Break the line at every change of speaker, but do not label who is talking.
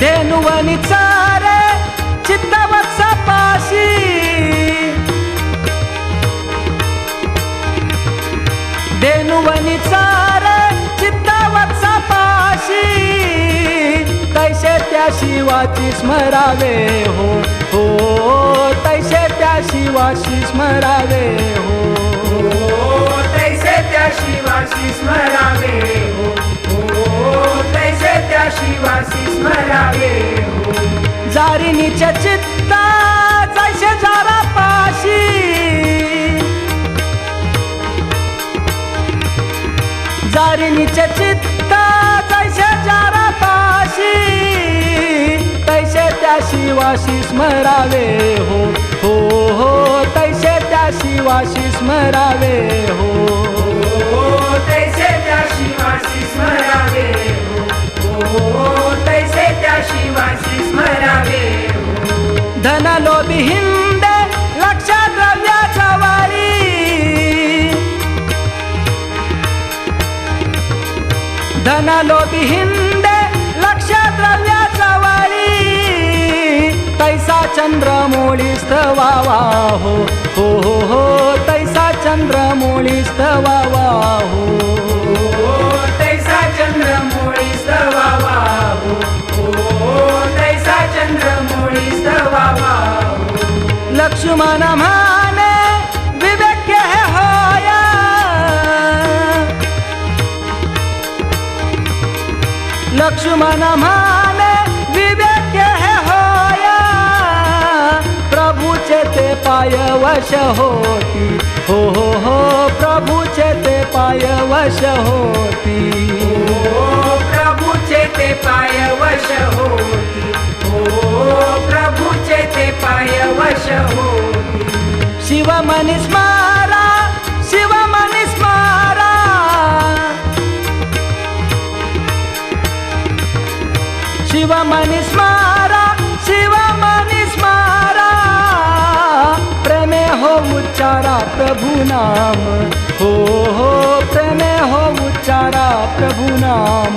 धेनुवनी चारे चित्तवत्सा पाशी. धेनुवनी चारे चित्तवत्सा पाशी. तैसे त्या शिवाची स्मरावे हो हो. तैसे त्या शिवाशी स्मरावे हो.
हो. तैसे त्या शिवाशी स्मरावे स्मरावे
हो चित्ता जैसे जारा पाशी जारिणीच्या चित्ता जैसे जारा पाशी तैसे त्या शिवाशी स्मरावे हो हो हो. तैसे त्या शिवाशी स्मरावे धन लोभी हिंदे लक्ष द्रव्याचा वारी धन लोभी हिंदे लक्ष द्रव्याचा वारी तैसा चंद्र मोळीस्तवावा हो हो हो हो। तैसा चंद्र मोळीस्तवावा हो
हो। हो
माने विवेक हे होया। लक्ष्मण माने विवेक हे होया। प्रभूचे ते पाय वश होती। हो हो
हो प्रभूचे ते पाय वश होती।
शिवमनी स्मारा शिवमनी स्मारा शिवमनी स्मारा शिवमनी स्मारा प्रेमे हो उच्चारा प्रभु नाम. हो हो प्रेमे हो उच्चारा प्रभु नाम.